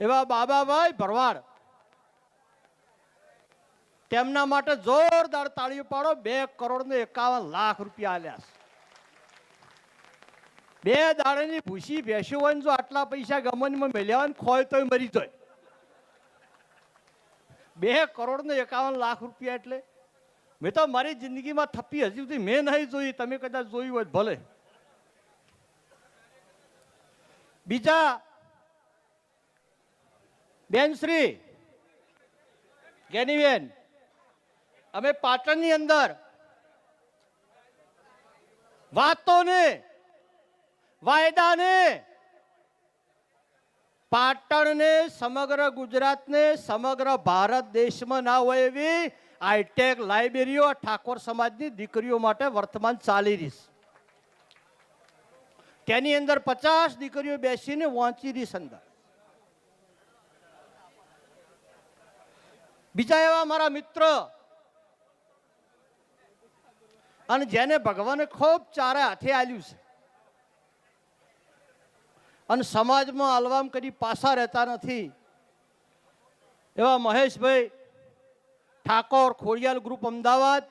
એવા બાબાભાઈ ભરવાડ. તેમના માટે જોરદાર તાળીઓ પાડો, બે કરોડ ને એકાવન લાખ રૂપિયા આલ્યા બે દાડાની ભૂસી ભેંસ્યું હોય જો આટલા પૈસા ગમનમાં મેળ્યા હોય ને ખોય તોય મરી જાય. બે કરોડ ને એકાવન લાખ રૂપિયા એટલે મેં તો મારી જિંદગીમાં થપ્પી હજી સુધી મેં નહીં જોઈ, તમે કદાચ જોયું હોય ભલે. બીજા બેન શ્રી જ્ઞાનીબેન અમે પાટણની અંદર વાતોને, વાયદાને, પાટણને, સમગ્ર ગુજરાતને, સમગ્ર ભારત દેશમાં ના હોય એવી હાઈટેક લાઇબ્રેરીઓ ઠાકોર સમાજની દીકરીઓ માટે વર્તમાન ચાલી રહી તેની અંદર પચાસ દીકરીઓ બેસીને વાંચી રહી અંદર. બીજા એવા મારા મિત્ર. અને જેને ભગવાને ખૂબ ચારે હાથે આલ્યું છે. અને સમાજમાં અલવામ કદી પાછા રહેતા નથી. એવા મહેશભાઈ ઠાકોર ખોડિયાલ ગ્રુપ અમદાવાદ,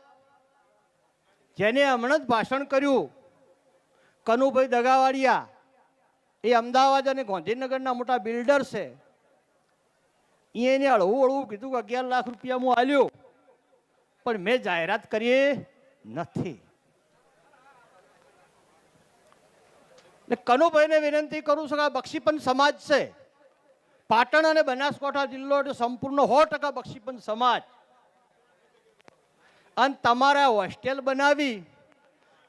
જેને હમણાં જ ભાષણ કર્યું. કનુભાઈ દગાવાડિયા, એ અમદાવાદ અને ગાંધીનગરના મોટા બિલ્ડર છે. એને હળવું હળવું કીધું કે અગિયાર લાખ રૂપિયા હું આલ્યો. પણ મેં જાહેરાત કરી નથી. કનુભાઈને વિનંતી કરું છું કે આ બક્ષીપંચ સમાજ છે. પાટણ અને બનાસકાંઠા જિલ્લો એટલે સંપૂર્ણ સો ટકા બક્ષીપંચ સમાજ. અને તમારે હોસ્ટેલ બનાવી,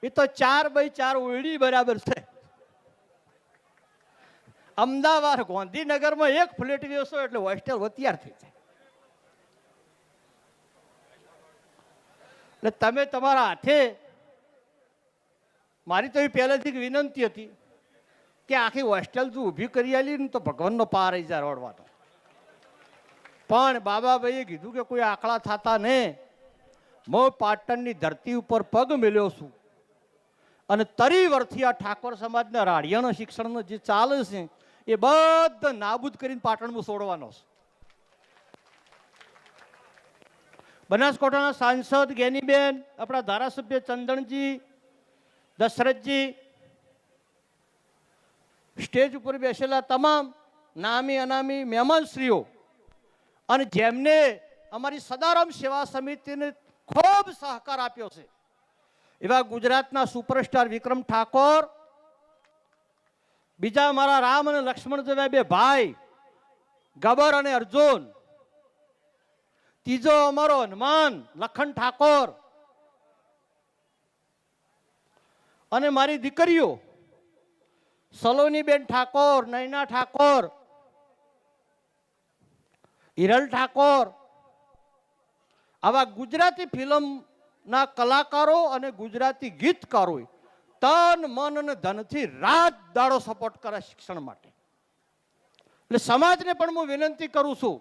એ તો ચાર બાય ચાર ઓયડી બરાબર છે. અમદાવાદ, ગાંધીનગરમાં એક ફ્લેટ વેચો એટલે હોસ્ટેલ અત્યાર થઈ જાય. એટલે તમે તમારા હાથે, મારી તો એ પહેલેથી જ વિનંતી હતી કે આખી હોસ્ટેલ તું ઊભી કરી આલી ને તો ભગવાનનો પાર આવી જાય રોડવાનો પણ બાબાભાઈએ કીધું કે કોઈ આંકડા થતા ને હું પાટણની ધરતી ઉપર પગ મેલ્યો છું. અને તરી વર્ષથી આ ઠાકોર સમાજના રાડિયાના શિક્ષણનો જે ચાલે છે એ બધા નાબૂદ કરીને પાટણમાં છોડવાનો છે. બનાસકાંઠાના સાંસદ ગેનીબેન, આપણા ધારાસભ્ય ચંદનજી, દશરથજી, સ્ટેજ ઉપર બેસેલા તમામ નામી અનામી મહેમાનશ્રીઓ અને જેમને અમારી સદારામ સેવા સમિતિને ખૂબ સહકાર આપ્યો છે. એવા ગુજરાતના સુપરસ્ટાર વિક્રમ ઠાકોર બીજા મારા રામ અને લક્ષ્મણ જેવા બે ભાઈ, ગબર અને અર્જુન. ત્રીજો અમારો હનુમાન, લખન ઠાકોર. અને મારી દીકરીઓ, સલોનીબેન ઠાકોર નૈના ઠાકોર, હિરલ ઠાકોર. આવા ગુજરાતી ફિલ્મના કલાકારો અને ગુજરાતી ગીતકારો તન, મન અને ધનથી રાત દાડો સપોર્ટ કરે શિક્ષણ માટે. એટલે સમાજને પણ હું વિનંતી કરું છું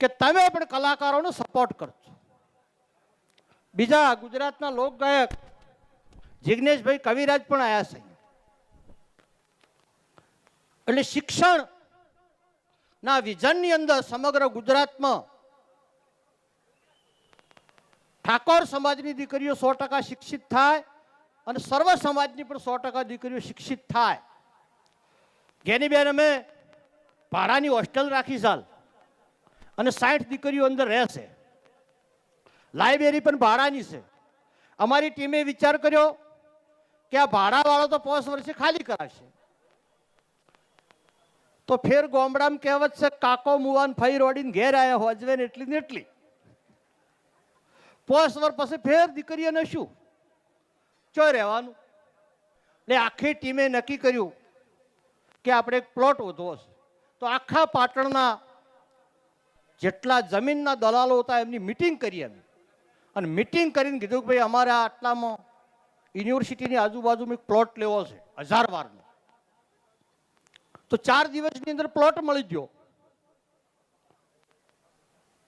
કે તમે પણ કલાકારોનો સપોર્ટ કરજો. બીજા ગુજરાતના લોકગાયક જિજ્ઞેશભાઈ કવિરાજ પણ આવ્યા છે. એટલે શિક્ષણ ના વિઝનની અંદર સમગ્ર ગુજરાતમાં ઠાકોર સમાજની દીકરીઓ સો ટકા શિક્ષિત થાય અને સર્વ સમાજની પણ સો ટકા દીકરીઓ શિક્ષિત થાય. જેની બેન, અમે ભાડાની હોસ્ટેલ રાખી ચાલ અને સાઠ દીકરીઓ અંદર રહેશે. લાઇબ્રેરી પણ ભાડાની છે. અમારી ટીમે વિચાર કર્યો કે આ ભાડાવાળો તો પાંચ વર્ષે ખાલી કરાશે તો ફેર ગોમડામ કહેવત છે, કાકો મુવાન ફઈ રોડીને ઘેર આવ્યા હોજવે ને એટલી ને એટલી. પાંચ વર્ષ પછી ફેર દીકરીઓને શું? ચો રહેવાનું? એટલે આખી ટીમે નક્કી કર્યું કે આપણે એક પ્લોટ વધવો છે. તો આખા પાટણના જેટલા જમીનના દલાલો હતા, એમની મિટિંગ કરી અમે. અને મિટિંગ કરીને કીધું કે ભાઈ, અમારે આટલામાં યુનિવર્સિટીની આજુબાજુમાં એક પ્લોટ લેવો છે, હજાર વારનો. તો ચાર દિવસની અંદર પ્લોટ મળી ગયો.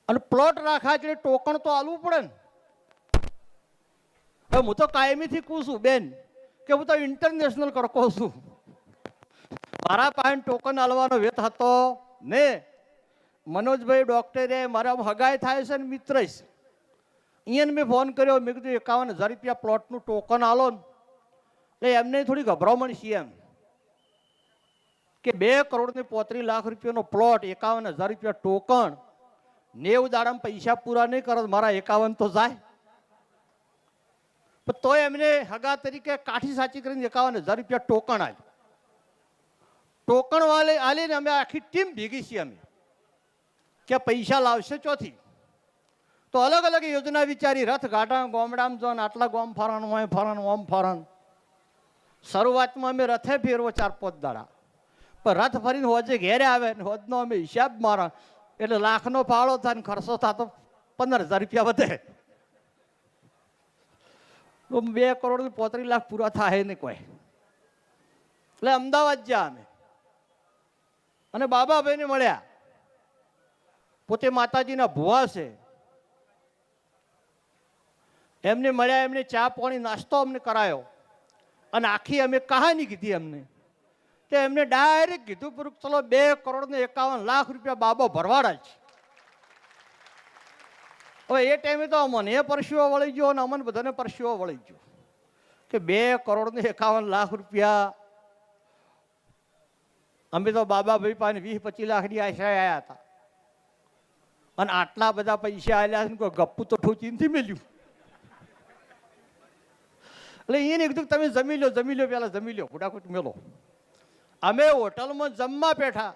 અને પ્લોટ રાખવા એટલે ટોકણ તો આલવું પડે ને. હવે હું તો કાયમીથી કહું છું, બેન, કે હું તો ઇન્ટરનેશનલ કરકો છું. મારા પાસે ટોકન આલવાનો વેત હતો ને મનોજભાઈ ડૉક્ટરે મારા હગાય થાય છે ને મિત્ર છે. અહીંયા મેં ફોન કર્યો, મેં કીધું એકાવન હજાર રૂપિયા પ્લોટનું ટોકન આલો ને. એટલે એમને થોડી ગભરામણ છે એમ. કે બે કરોડ ને પોત્રીસ લાખ રૂપિયાનો પ્લોટ એકાવન હજાર રૂપિયા ટોકન નેવ દાડામાં પૈસા પૂરા નહીં કરો મારા એકાવન તો જાય. પણ તોય એમને હગા તરીકે કાઠી સાચી કરીને એકાવન હજાર રૂપિયા ટોકણ આવી ટોકણ વાલે આલીને અમે આખી ટીમ ભેગી છીએ અમે. કે પૈસા લાવશે ચોથી. તો અલગ અલગ યોજના વિચારી રથ ગાંઠા ગોમડામ જોન આટલા ગોમ ફરણ હોય ફરણ ઓમ ફરણ શરૂઆતમાં અમે રથે ફેરવો ચાર પાંચ દાડા. પણ રથ ફરીને હોજે ઘેરે આવે ને હોજનો અમે હિસાબ મારા. એટલે લાખનો ફાળો થાય ને ખર્ચો થતો પંદર હજાર રૂપિયા વધે. બે કરોડ ને પોત્રીસ લાખ પૂરા થાય નહીં કોઈ એટલે અમદાવાદ જ્યાં અમે અને બાબાભાઈને મળ્યા પોતે માતાજીના ભુવા છે એમને મળ્યા એમને ચા પાણી નાસ્તો અમને કરાયો અને આખી અમે કહાની કીધી એમને તે એમને ડાયરેક્ટ કીધું પૂરું ચલો બે કરોડ ને એકાવન લાખ રૂપિયા બાબો ભરવાડા છે હવે એ ટાઈમે તો મને પરસ્યો વળી ગયો અને અમને બધાને પરસ્યો વળી ગયો. કે બે કરોડ ને એકાવન લાખ રૂપિયા. અમે તો બાબા ભાઈ પાસે વીસ પચીસ લાખની આશા આવ્યા હતા. અને આટલા બધા પૈસા આવ્યા છે કોઈ ગપ્પુ તો ઠોચી નથી મેલ્યું. એટલે એને કીધું તમે જમી લો જમી લો, પેલા જમી લો, ફૂટાફૂટ મેલો. અમે હોટલમાં જમવા બેઠા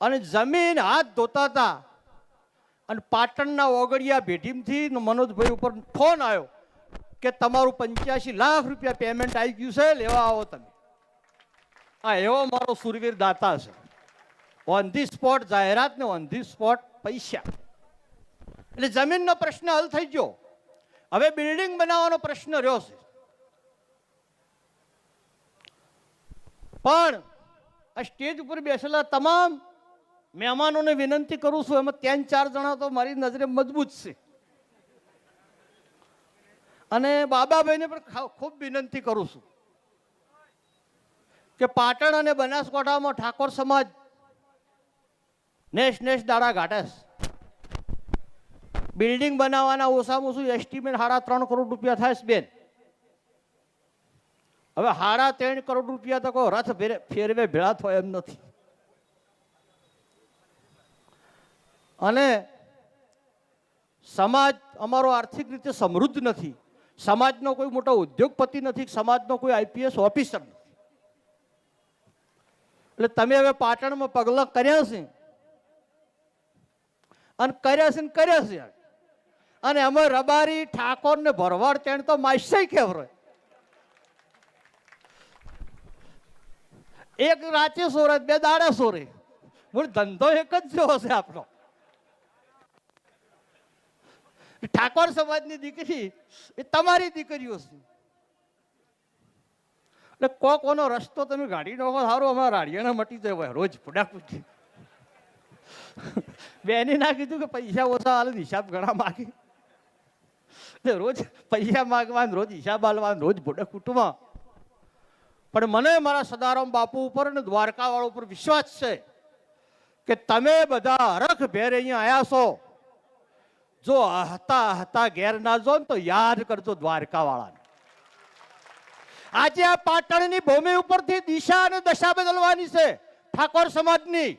અને જમીન હાથ ધોતા હતા. અને પાટણના ઓગળિયા ભેટીમથી મનોજભાઈ ઉપર ફોન આવ્યો કે તમારું પંચ્યાસી લાખ રૂપિયા પેમેન્ટ આવી ગયું છે, લેવા આવો તમે. આ એવો મારો સુરવીર દાતા છે. ઓન ધી સ્પોટ જાહેરાત ને ઓન ધી સ્પોટ પૈસા. એટલે જમીનનો પ્રશ્ન હલ થઈ ગયો. હવે બિલ્ડિંગ બનાવવાનો પ્રશ્ન રહ્યો છે. પણ આ સ્ટેજ ઉપર બેસેલા તમામ મહેમાનોને વિનંતી કરું છું, એમાં ત્રણ ચાર જણા તો મારી નજરે મજબૂત છે. અને બાબાભાઈને પણ ખૂબ વિનંતી કરું છું કે પાટણ અને બનાસકાંઠામાં ઠાકોર સમાજ, નેશ નેશ દાડા ઘાટે બિલ્ડિંગ બનાવવાના ઓછામાં ઓછું એસ્ટિમેટ સાડા ત્રણ કરોડ રૂપિયા થાય બેન. હવે સાડા ત્રણ કરોડ રૂપિયા તો કોઈ રથ ફેરે- ફેરવે ભેળા થાય એમ નથી. અને સમાજ અમારો આર્થિક રીતે સમૃદ્ધ નથી. સમાજનો કોઈ મોટો ઉદ્યોગપતિ નથી, સમાજનો કોઈ આઈપીએસ ઓફિસર નથી. એટલે તમે હવે પાટણમાં પગલાં કર્યા છે. અને કર્યા છે ને કર્યા છે અને અમે રબારી, ઠાકોર ને ભરવાડ તેને તો માસ્ય કેવરો એક રાતે સોરે, બે દાડે સોરે. મૂળ ધંધો એક જ જેવો છે આપણો. ઠાકોર સમાજની દીકરી એ તમારી દીકરીઓ છે. એટલે કો કોનો રસ્તો તમે ગાડી નાખો સારો અમારા રાડિયાને મટી જાય રોજ ફુડાફૂટી બેને ના કીધું કે પૈસા ઓછા હાલ હિસાબ ઘણા માગે. રોજ પૈસા માગવાનું, રોજ હિસાબ હાલવાનું રોજ ફુડા કુટુંબમાં પણ મને મારા સદારામ બાપુ ઉપર અને દ્વારકાવાળા ઉપર વિશ્વાસ છે કે તમે બધા હરખ ભેર અહીંયા આવ્યા છો. જો હતા હતા ઘેર ના જો તો યાદ કરજો દ્વારકાવાળાને. આજે આ પાટણની ભૂમિ ઉપરથી દિશા અને દશા બદલવાની છે ઠાકોર સમાજની.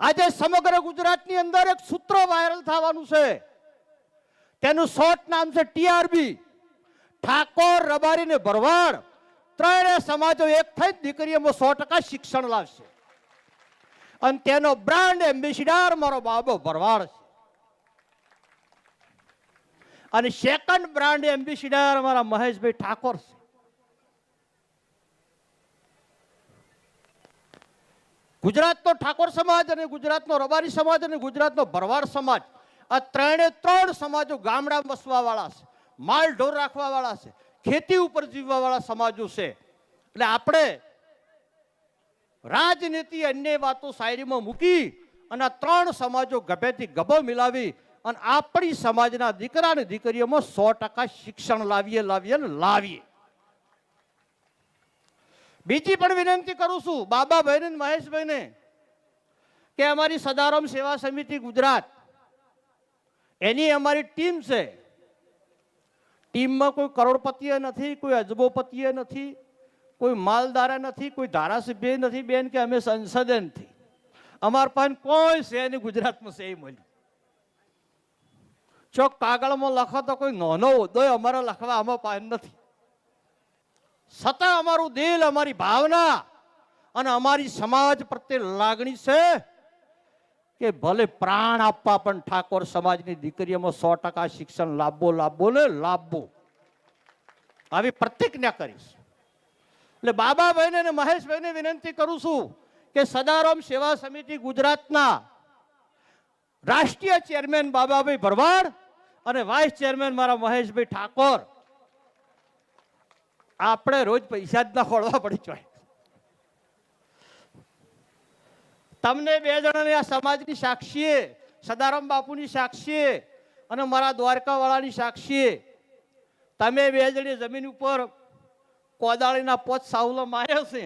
આજે સમગ્ર ગુજરાતની અંદર એક સૂત્ર વાયરલ થવાનું છે. તેનું શોર્ટ નામ છે ટીઆરબી. ઠાકોર રબારી ને ભરવાડ. ત્રણે સમાજો એક થઈ દીકરીઓમાં સો ટકા શિક્ષણ લાવશે. અને તેનો બ્રાન્ડ એમ્બેસિડર મારો બાબો ભરવાડ છે. અને સેકન્ડ બ્રાન્ડ એમ્બેસિડર અમારા મહેશભાઈ ઠાકોર છે. ગુજરાતનો ઠાકોર સમાજ અને ગુજરાતનો રબારી સમાજ અને ગુજરાતનો ભરવાડ સમાજ. આ ત્રણે ત્રણ સમાજો ગામડા વસવા વાળા છે, માલ ઢોર રાખવા વાળા છે, ખેતી ઉપર જીવવા વાળા સમાજો છે. એટલે આપણે રાજનીતિ અન્ય વાતો સાઈડમાં મૂકી અને ત્રણ સમાજો ગભેથી ગભો મિલાવી અને આપણી સમાજના દીકરા અને દીકરીઓમાં સો ટકા શિક્ષણ લાવીએ લાવીએ ને લાવીએ. બીજી પણ વિનંતી કરું છું બાબાભાઈને અને મહેશભાઈને, કે અમારી સદારામ સેવા સમિતિ ગુજરાત, એની અમારી ટીમ છે. ટીમમાં કોઈ કરોડપતિએ નથી, કોઈ અજબોપતિએ નથી. કોઈ માલદારા નથી, કોઈ ધારાસભ્ય નથી, બેન, કે અમે સંસદ નથી અમારા પાસે કોઈ છે નહીં, ગુજરાતમાં છે મળ્યું. જો કાગળમાં લખો તો કોઈ નાનો હોદ્દો અમારે લખવા આમાં પાસે નથી. સતત અમારું દિલ, અમારી ભાવના અને અમારી સમાજ પ્રત્યે લાગણી છે કે ભલે પ્રાણ આપવા પણ ઠાકોર સમાજની દીકરીઓમાં સો ટકા શિક્ષણ લાભવો લાભવો ને લાભવો આવી પ્રતિજ્ઞા કરીશ. એટલે બાબાભાઈને અને મહેશભાઈને વિનંતી કરું છું કે સદારામ સેવા સમિતિ ગુજરાતના રાષ્ટ્રીય ચેરમેન બાબાભાઈ ભરવાડ અને વાઇસ ચેરમેન મારા મહેશભાઈ ઠાકોર. આપણે રોજ પૈસા જ ના ખોળવા પડી જોઈએ તમને બે જણાને આ સમાજની સાક્ષીએ, સદારામ બાપુની સાક્ષીએ અને મારા દ્વારકાવાળાની સાક્ષીએ. તમે બે જણે જમીન ઉપર કોદાળીના પોત સાવલો માર્યો છે.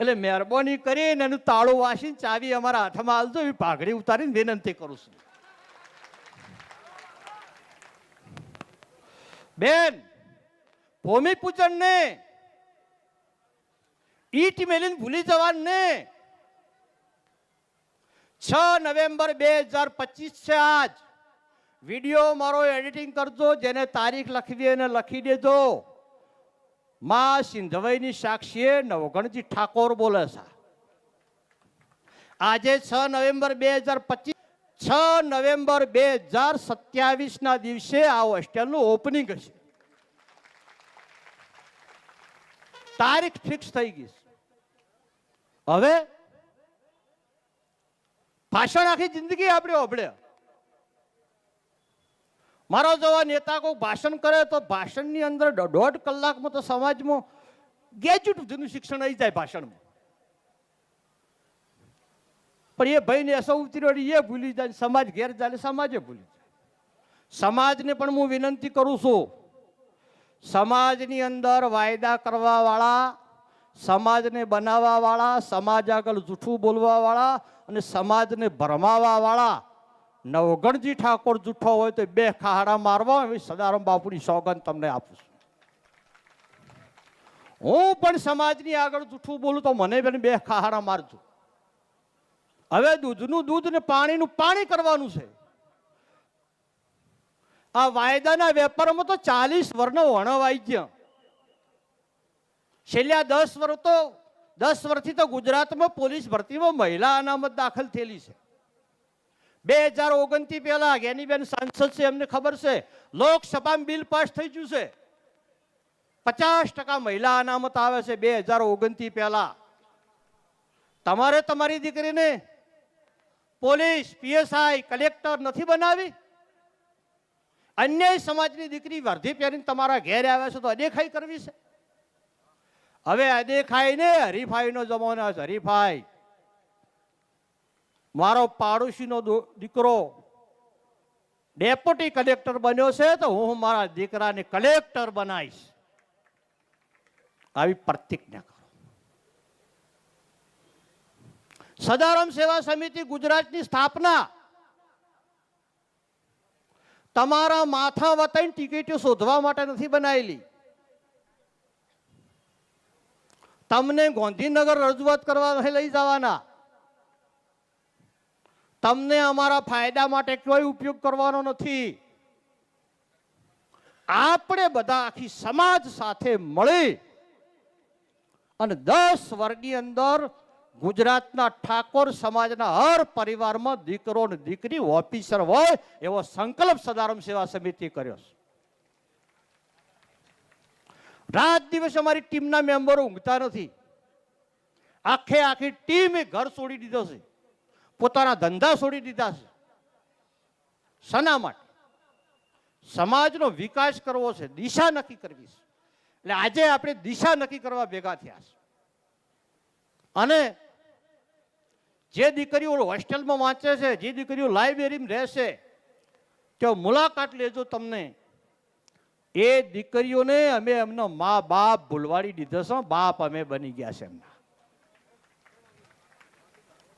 એટલે મહેરબાની કરીને એનું તાળું વાસીને ચાવી અમારા હાથમાં આવજો એવી પાઘડી ઉતારીને વિનંતી કરું છું. બેન ભૂમિપૂજન ને ઈટ મેલીને ભૂલી જવાનું ને છ નવેમ્બર બે હજાર પચીસ છે આજ. વીડિયો મારો એડિટિંગ કરજો, જેને તારીખ લખવી એને લખી દેજો. માં સિંધવઈની સાક્ષીએ નવગણજી ઠાકોર બોલે છે. આજે છ નવેમ્બર બે હજાર પચીસ, છ નવેમ્બર બે હજાર સત્યાવીસ ના દિવસે આ હોસ્ટેલનું ઓપનિંગ હશે. તારીખ ફિક્સ થઈ ગઈ હવે ભાષણ આખી જિંદગી આપણે ઓભળે મારો જેવા નેતા કોઈ ભાષણ કરે તો ભાષણની અંદર દોઢ કલાકમાં તો સમાજમાં ગેજ્યુટ સુધીનું શિક્ષણ આવી જાય ભાષણમાં. પણ એ ભાઈને એસો ઉતરી એ ભૂલી જાય, સમાજ ઘેર જાય સમાજે ભૂલી જાય. સમાજને પણ હું વિનંતી કરું છું, સમાજની અંદર વાયદા કરવાવાળા, સમાજને બનાવવાવાળા, સમાજ આગળ જૂઠું બોલવાવાળા અને સમાજને ભરમાવા વાળા નવગણજી ઠાકોર જૂઠો હોય તો બે ખાડા મારવા એવી સદારામ બાપુની સોગંદ તમને આપું છું. હું પણ સમાજની આગળ જૂઠું બોલું તો મને પણ બે ખાડા મારજો. હવે દૂધનું દૂધ ને પાણીનું પાણી કરવાનું છે. આ વાયદાના વેપારમાં તો ચાલીસ વર્ણ વણવાઈ ગયા. છેલ્લા દસ વર્ષ તો, દસ વર્ષથી તો ગુજરાતમાં પોલીસ ભરતીમાં મહિલા અનામત દાખલ થયેલી છે. બે હજાર ઓગણથી પહેલા જ્ઞાનીબેન સાંસદ છે, એમને ખબર છે? લોકસભામાં બિલ પાસ થઈ ગયું છે. પચાસ ટકા મહિલા અનામત આવે છે બે હજાર ઓગણથી પહેલા. તમારે તમારી દીકરીને પોલીસ, પીએસઆઈ, કલેક્ટર નથી બનાવી? અન્ય સમાજની દીકરી વર્ધી પહેરીને તમારા ઘેર આવે છે તો અદેખાઈ કરવી છે? હવે અદેખાઈ ને હરીફાઈનો જમાનો છે, હરીફાઈ. મારો પાડોશીનો દીકરો ડેપ્યુટી કલેક્ટર બન્યો છે તો હું મારા દીકરાને કલેક્ટર બનાવીશ. આવી પ્રતિજ્ઞા કરો. સદારામ સેવા સમિતિ ગુજરાતની સ્થાપના. તમારા માથા વતાઈને ટિકિટો શોધવા માટે નથી બનાવેલી. તમને ગાંધીનગર રજૂઆત કરવા લઈ જવાના. તમને અમારા ફાયદા માટે કોઈ ઉપયોગ કરવાનો નથી. આપણે બધા આખી સમાજ સાથે મળી અને દસ વર્ગની અંદર ગુજરાતના ઠાકોર સમાજના હર પરિવારમાં દીકરો ને દીકરી ઓફિસર હોય એવો સંકલ્પ સદારામ સેવા સમિતિ કર્યો છે. રાત દિવસ અમારી ટીમના મેમ્બરો ઊંઘતા નથી. આખે આખી ટીમે ઘર છોડી દીધો છે. પોતાના ધંધા છોડી દીધા છે. શના માટે? સમાજનો વિકાસ કરવો છે, દિશા નક્કી કરવી છે. એટલે આજે આપણે દિશા નક્કી કરવા ભેગા થયા છે. અને જે દીકરીઓ હોસ્ટેલમાં વાંચે છે, જે દીકરીઓ લાઇબ્રેરીમાં રહેશે, તો મુલાકાત લેજો તમને. એ દીકરીઓને અમે એમનો મા બાપ ભૂલવાડી દીધો છો, બાપ અમે બની ગયા છે એમના.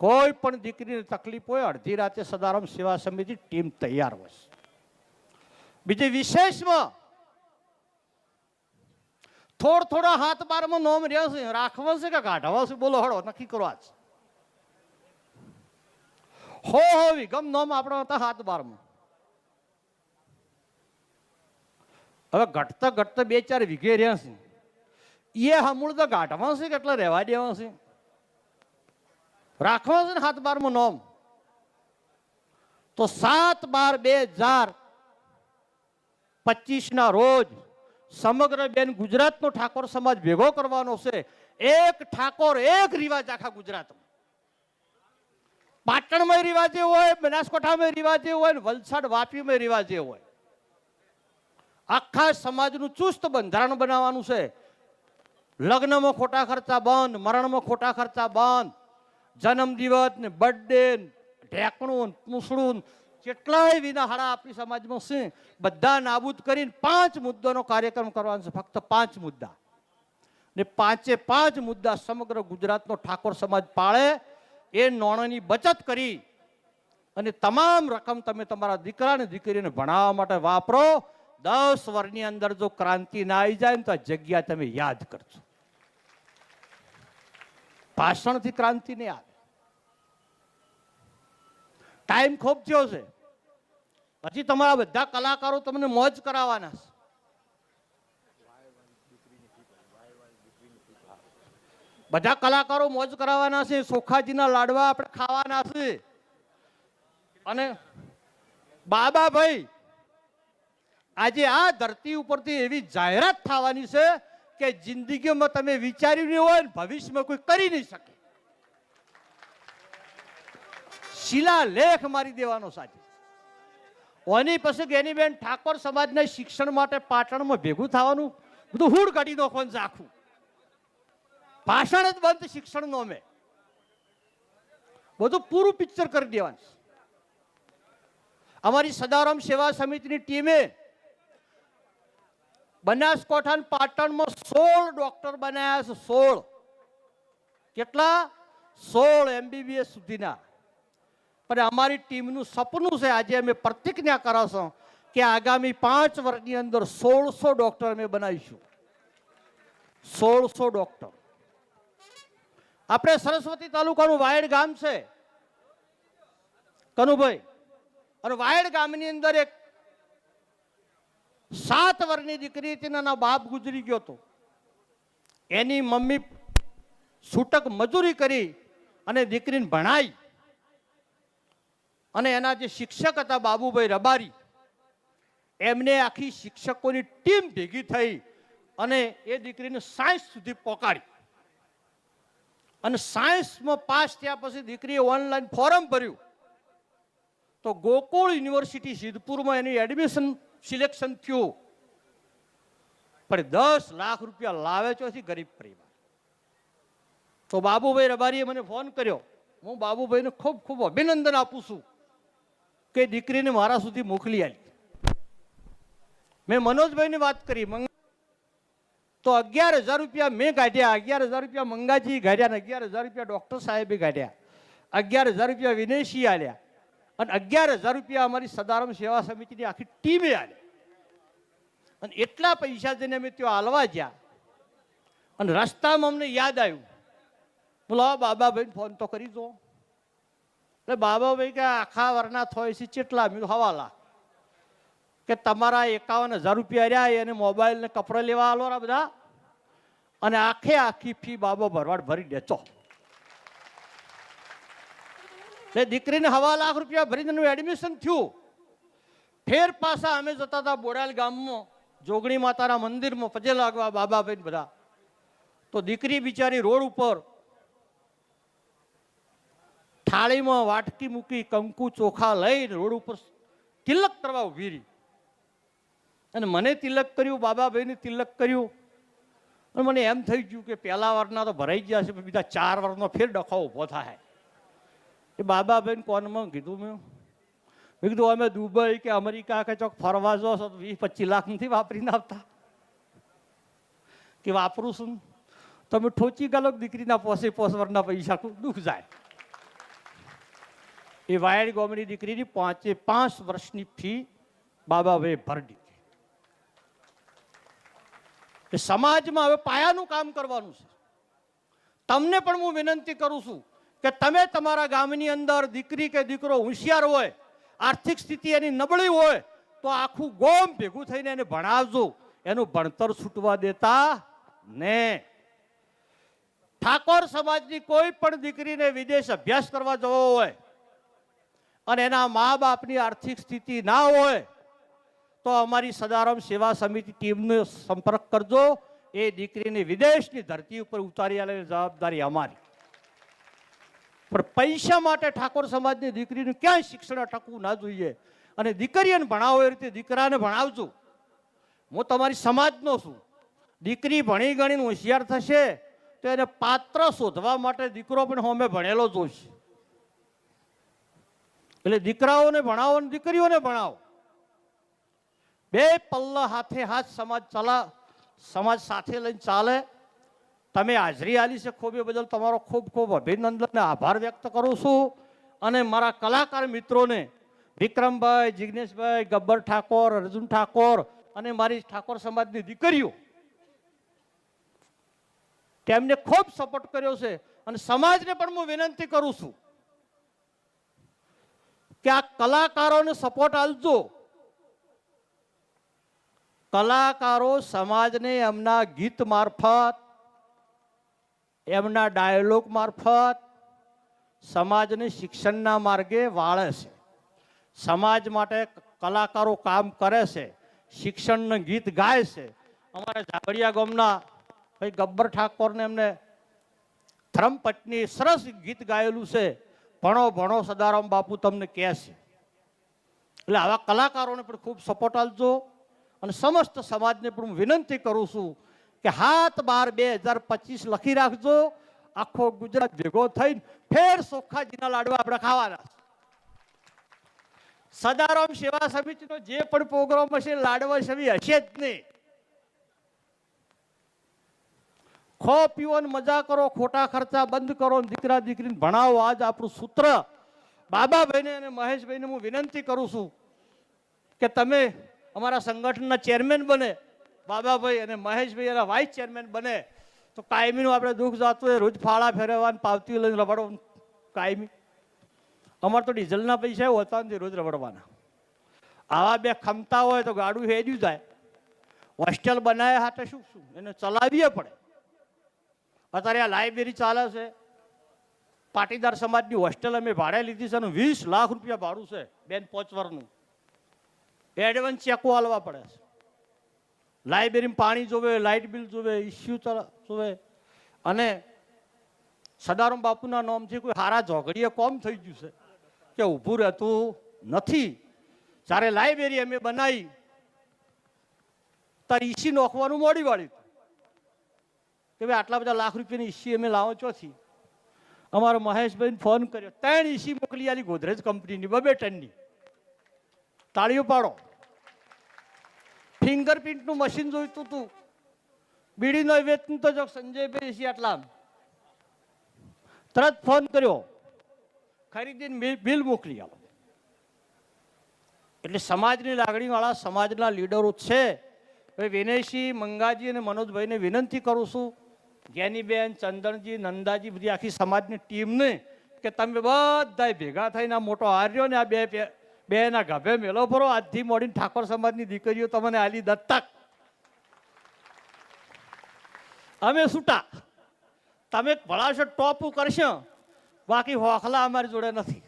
કોઈ પણ દીકરીને તકલીફ હોય, અડધી રાતે સદારામ સેવા સમિતિ ટીમ તૈયાર હોય. છે. બીજી વિશેષમાં થોડ થોડા હાથ બારમાં નોમ રહ્યા છે, રાખવા છે કે કાઢવા છે, બોલો હળો, નક્કી કરવા છે હો હો, વિગમ નોમ આપણા હતા હાથ બારમાં. હવે ઘટતા ઘટતા બે ચાર વીઘે રહ્યા છે. એ હમૂળ તો ગાંઠવા છે કે એટલે રહેવા દેવા છે? રાખવા છે ને હાથ બારમાં નોમ. તો સાત બાર બે હજાર પચીસના રોજ સમગ્ર બેન ગુજરાતનો ઠાકોર સમાજ ભેગો કરવાનો છે. એક ઠાકોર, એક રિવાજ આખા ગુજરાતમાં. પાટણમાં રિવાજે હોય, બનાસકાંઠામાં રિવાજે હોય વલસાડ વાપીમાં રિવાજે હોય. આખા સમાજનું ચુસ્ત બંધારણ બનાવવાનું છે. લગ્નમાં ખોટા ખર્ચા બંધ, મરણમાં ખોટા ખર્ચા બંધ. જન્મદિવસ ને બર્થડે ઢેકણું પૂસડું કેટલાય વિના હાડા આપણી સમાજમાં છે, બધા નાબૂદ કરીને પાંચ મુદ્દાનો કાર્યક્રમ કરવાનો છે, ફક્ત પાંચ મુદ્દા. ને પાંચે પાંચ મુદ્દા સમગ્ર ગુજરાતનો ઠાકોર સમાજ પાળે, એ નોણાની બચત કરી અને તમામ રકમ તમે તમારા દીકરા અને દીકરીને ભણાવવા માટે વાપરો. દસ વર્ષની અંદર જો ક્રાંતિ ના આવી જાય ને તો આ જગ્યા તમે યાદ કરજો. ભાષણથી ક્રાંતિ નહીં આવે. ટાઈમ ખૂબ થયો છે. પછી તમારા બધા કલાકારો તમને મોજ કરાવવાના છે. બધા કલાકારો મોજ કરાવવાના છે, સોખાજીના લાડવા આપણે ખાવાના છે. અને બાબા ભાઈ આજે આ ધરતી ઉપરથી એવી જાહેરાત થવાની છે કે જિંદગીમાં તમે વિચાર્યું નહીં હોય ને ભવિષ્યમાં કોઈ કરી નહીં શકે. શિલાલેખ મારી દેવાનો સાચી. ઓની પછી ગેનીબેન ઠાકોર સમાજને શિક્ષણ માટે પાટણમાં ભેગું થવાનું. બધું હુડ કાઢી નાખવાનું આખું ભાષણ જ બંધ શિક્ષણ નો મેં બધું પૂરું પિક્ચર કરી દેવાનું. અમારી સદારામ સેવા સમિતિની ટીમે બનાસકાંઠા અને પાટણમાં સોળ ડોક્ટર બનાવ્યા છે, સોળ. કેટલા? સોળ એમબીબીએસ સુધીના. પણ અમારી ટીમનું સપનું છે, આજે અમે પ્રતિજ્ઞા કરાશું કે આગામી પાંચ વર્ષની અંદર સોળસો ડોક્ટર અમે બનાવીશું. સોળસો ડોક્ટર. આપણે સરસ્વતી તાલુકાનું વાયડ ગામ છે, કનુભાઈ. અને વાયડ ગામની અંદર એક સાત વર્ષની દીકરી હતી એના બાપ ગુજરી ગયો હતો. એની મમ્મી છૂટક મજૂરી કરી અને દીકરીને ભણાઈ. અને એના જે શિક્ષક હતા બાબુભાઈ રબારી, એમને આખી શિક્ષકોની ટીમ ભેગી થઈ અને એ દીકરીને સાયન્સ સુધી પહોંચાડી અને સાયન્સમાં પાસ થયા પછી દીકરીએ ઓનલાઈન ફોરમ ભર્યું. તો ગોકુળ યુનિવર્સિટી સિદ્ધપુરમાં એની એડમિશન સિલેક્શન થયું. પણ દસ લાખ રૂપિયા લાવે છે ગરીબ પરિવાર. તો બાબુભાઈ રબારીએ મને ફોન કર્યો. હું બાબુભાઈને ખૂબ ખૂબ અભિનંદન આપું છું કે દીકરીને મારા સુધી મોકલી આવી મેં મનોજભાઈની વાત કરી તો અગિયાર હજાર રૂપિયા મેં કાઢ્યા, અગિયાર હજાર રૂપિયા મંગાજી કાઢ્યા ને અગિયાર હજાર રૂપિયા ડૉક્ટર સાહેબે કાઢ્યા. અગિયાર હજાર રૂપિયા વિનયસિંહ આલ્યા. અને અગિયાર હજાર રૂપિયા અમારી સદારામ સેવા સમિતિની આખી ટીમે આલ્યા અને એટલા પૈસા જઈને અમે ત્યાં હાલવા ગયા અને રસ્તામાં અમને યાદ આવ્યું. બોલો બાબાભાઈને ફોન તો કરી દો. એટલે બાબાભાઈ કે, આખા વરના થોય છે, ચેટલા? મેં હવાલા. કે, તમારા એકાવન હજાર રૂપિયા રહ્યા એને મોબાઈલને કપડાં લેવા આલો રા બધા. અને આખે આખી ફી બાબો ભરવાડ ભરી દેતો એટલે દીકરીને હવા લાખ રૂપિયા ભરીને એનું એડમિશન થયું. ફેર પાછા અમે જતા હતા બોડાલ ગામમાં, જોગણી માતાના મંદિરમાં પજે લાગવા બાબાભાઈ બધા. તો દીકરી બિચારી રોડ ઉપર થાળીમાં વાટકી મૂકી, કંકુ ચોખા લઈને રોડ ઉપર તિલક કરવા ઊભી અને મને તિલક કર્યું બાબાભાઈને તિલક કર્યું. અને મને એમ થઈ ગયું કે પહેલા વારના તો ભરાઈ ગયા છે બીજા ચાર વારનો ફેર ડખો ઊભો થાય. એ બેન કોનમાં કીધું મેં? મેં કીધું, અમે દુબઈ કે અમેરિકા કે ચોક ફરવા જો તો વીસ પચીસ લાખ નથી વાપરીને આવતા. કે વાપરું છું તમે ઠોચી ગાલો દીકરીના પોસે પોસવરના પૈસા દુઃખ જાય. એ વાયડ ગોમની દીકરીની પાંચે પાંચ વર્ષની ફી બાબાભાઈ ભરી દીધી સમાજમાં હવે પાયાનું કામ કરવાનું છે. તમને પણ હું વિનંતી કરું છું કે તમે તમારા ગામની અંદર દીકરી કે દીકરો હોશિયાર હોય, આર્થિક સ્થિતિ એની નબળી હોય, તો આખું ગોમ ભેગું થઈને એને ભણાવજો. એનું ભણતર છૂટવા દેતા ને. ઠાકોર સમાજની કોઈ પણ દીકરીને વિદેશ અભ્યાસ કરવા જવો હોય અને એના મા બાપની આર્થિક સ્થિતિ ના હોય, તો અમારી સદારામ સેવા સમિતિ ટીમનો સંપર્ક કરજો. એ દીકરીને વિદેશની ધરતી ઉપર ઉતારી આલેલી જવાબદારી અમારી. પણ પૈસા માટે ઠાકોર સમાજની દીકરીનું ક્યાંય શિક્ષણ અટકવું ના જોઈએ. અને દીકરીઓને ભણાવો એ રીતે દીકરાને ભણાવજો. હું તમારી સમાજનો છું. દીકરી ભણી ગણીને હોશિયાર થશે તો એને પાત્ર શોધવા માટે દીકરો પણ હોમે ભણેલો જોઈશ એટલે દીકરાઓને ભણાવો અને દીકરીઓને ભણાવો. બે પલ્લા હાથે હાથ સમાજ ચલા સમાજ સાથે લઈને ચાલે. તમે હાજરી આલી છે ખૂબ એ બદલ તમારો ખૂબ ખૂબ અભિનંદન આભાર વ્યક્ત કરું છું. અને મારા કલાકાર મિત્રોને, વિક્રમભાઈ, જિગ્નેશભાઈ, ગબ્બર ઠાકોર, અર્જુન ઠાકોર અને મારી ઠાકોર સમાજની દીકરીઓ, તેમને ખૂબ સપોર્ટ કર્યો છે અને સમાજને પણ હું વિનંતી કરું છું કે આ કલાકારોને સપોર્ટ આપજો. કલાકારો સમાજને એમના ગીત મારફત એમના ડાયલોગ મારફત સમાજને શિક્ષણના માર્ગે વાળે છે. સમાજ માટે કલાકારો કામ કરે છે, શિક્ષણનું ગીત ગાય છે. અમારા ઝાગડિયા ગામના ભાઈ ગબ્બર ઠાકોરને એમને ધર્મપત્ની સરસ ગીત ગાયેલું છે, ભણો ભણો સદારામ બાપુ તમને કહે છે. એટલે આવા કલાકારોને પણ ખૂબ સપોર્ટ આપજો અને સમસ્ત સમાજને પણ હું વિનંતી કરું છું કે હાથ બાર બે હજાર પચીસ લખી રાખજો. આખો ગુજરાત ભેગો થઈને ફેર સોખાજીના લાડવા આપણે ખાવાના. સદારામ સેવા સમિતિનો જે પણ પ્રોગ્રામ હશે, લાડવા સમી હશે જ નહીં. ખો પીવો મજા કરો, ખોટા ખર્ચા બંધ કરો દીકરા દીકરીને ભણાવો. આજ આપણું સૂત્ર બાબાભાઈને અને મહેશભાઈને હું વિનંતી કરું છું કે તમે અમારા સંગઠનના ચેરમેન બને. બાબાભાઈ અને મહેશભાઈ એના વાઇસ ચેરમેન બને. તો કાયમીનું આપણે દુઃખ જાતું હોય, રોજ ફાળા ફેરવવા પાવતી લઈને રબડો કાયમી. અમારે તો ડીઝલના પૈસા હોતા નથી રોજ રબડવાના આવા બે ખમતા હોય તો ગાડું હેડ્યું જાય. હોસ્ટેલ બનાવ્યા હાથે શું શું? એને ચલાવીએ પડે. અત્યારે આ લાઇબ્રેરી ચાલે છે. પાટીદાર સમાજની હોસ્ટેલ અમે ભાડે લીધી છે અને વીસ લાખ રૂપિયા ભાડું છે બેન પોચવરનું. એડવાન્સ ચેકો હાલવા પડે છે. લાઇબ્રેરીમાં પાણી જોવે, લાઇટ બિલ જોવે ઇસ્યુ જોવે. અને સદારામ બાપુના નામથી કોઈ હારા ઝોગડીએ કોમ થઈ ગયું છે કે ઊભું રહેતું નથી. જ્યારે લાઇબ્રેરી અમે બનાવી તારે ઈસી નોખવાનું મોડી વાળ્યું કે ભાઈ આટલા બધા લાખ રૂપિયાની ઈસી અમે લાવો ચોથી. અમારો મહેશભાઈને ફોન કર્યો, ત્રણ ઈસી મોકલી આલી ગોદરેજ કંપનીની, બબે ટનની. તાળીઓ પાડો. ફિંગરપ્રિન્ટનું મશીન જોઈતું હતું બીડીનો વેતન તો જો સંજયભાઈ છે આટલા તરત ફોન કર્યો. ખરીદીને બિલ- મોકલી આવો એટલે સમાજની લાગણીવાળા, સમાજના લીડરો છે. હવે વિનયસિંહ, મંગાજી અને મનોજભાઈને વિનંતી કરું છું. જ્ઞાનીબેન ચંદનજી, નંદાજી બધી આખી સમાજની ટીમને કે તમે બધાય ભેગા થઈને આ મોટો હાર્યો ને આ બે પે- બેના ગભે મેલો ભરો, આજથી મોડીને ઠાકોર સમાજની દીકરીઓ તમને આલી દત્તક. અમે છૂટા તમે ભળાશો, ટોપું કરશો. બાકી હોખલા અમારી જોડે નથી.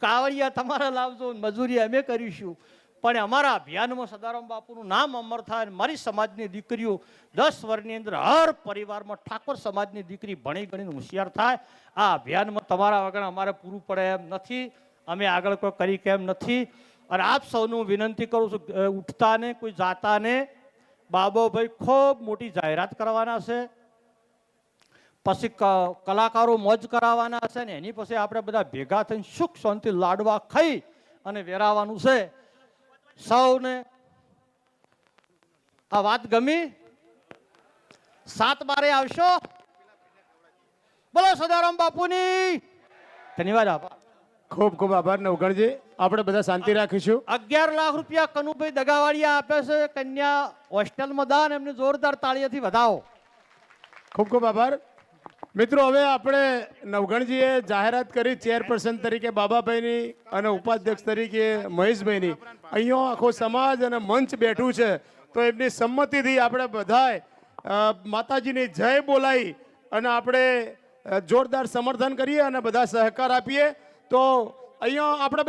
કાવડિયા તમારા લાવજો, મજૂરી અમે કરીશું. પણ અમારા અભિયાનમાં સદારામ બાપુનું નામ અમર થાય મારી સમાજની દીકરીઓ દસ વર્ષની અંદર હર પરિવારમાં ઠાકોર સમાજની દીકરી ભણી ગણીને હોશિયાર થાય. આ અભિયાનમાં તમારા વગર અમારે પૂરું પડે એમ નથી. અમે આગળ કોઈ કરી કેમ નથી. અને આપ સૌનું વિનંતી કરું છું ઉઠતાને, કોઈ જાતાને બાબોભાઈ ખૂબ મોટી જાહેરાત કરવાના છે. પછી કલાકારો મોજ કરાવવાના છે ને એની પછી આપણે બધા ભેગા થઈને સુખ શાંતિ લાડવા ખાઈ અને વેરાવાનું છે. સૌને આ વાત ગમી? સાત બારે આવશો? બોલો સદારામ બાપુની. ધન્યવાદ આભાર ખૂબ ખૂબ આભાર નવગણજી આપણે બધા શાંતિ રાખીશું. અગિયાર લાખ રૂપિયા કનુભાઈ દગાવાડિયા આપે છે. કન્યા હોસ્ટેલમાં દાન એમને જોરદાર તાળીઓથી વધાવો. ખૂબ ખૂબ આભાર. મિત્રો હવે આપણે નવગણજીએ જાહેરાત કરી ચેરપર્સન તરીકે બાબાભાઈની અને ઉપાધ્યક્ષ તરીકે મહેશભાઈની. અહીંયા આખો સમાજ અને મંચ બેઠું છે. તો એમની સંમતિથી આપણે બધાએ માતાજીની જય બોલાવી અને આપણે જોરદાર સમર્થન કરીએ અને બધા સહકાર આપીએ. તો અહીંયા આપણે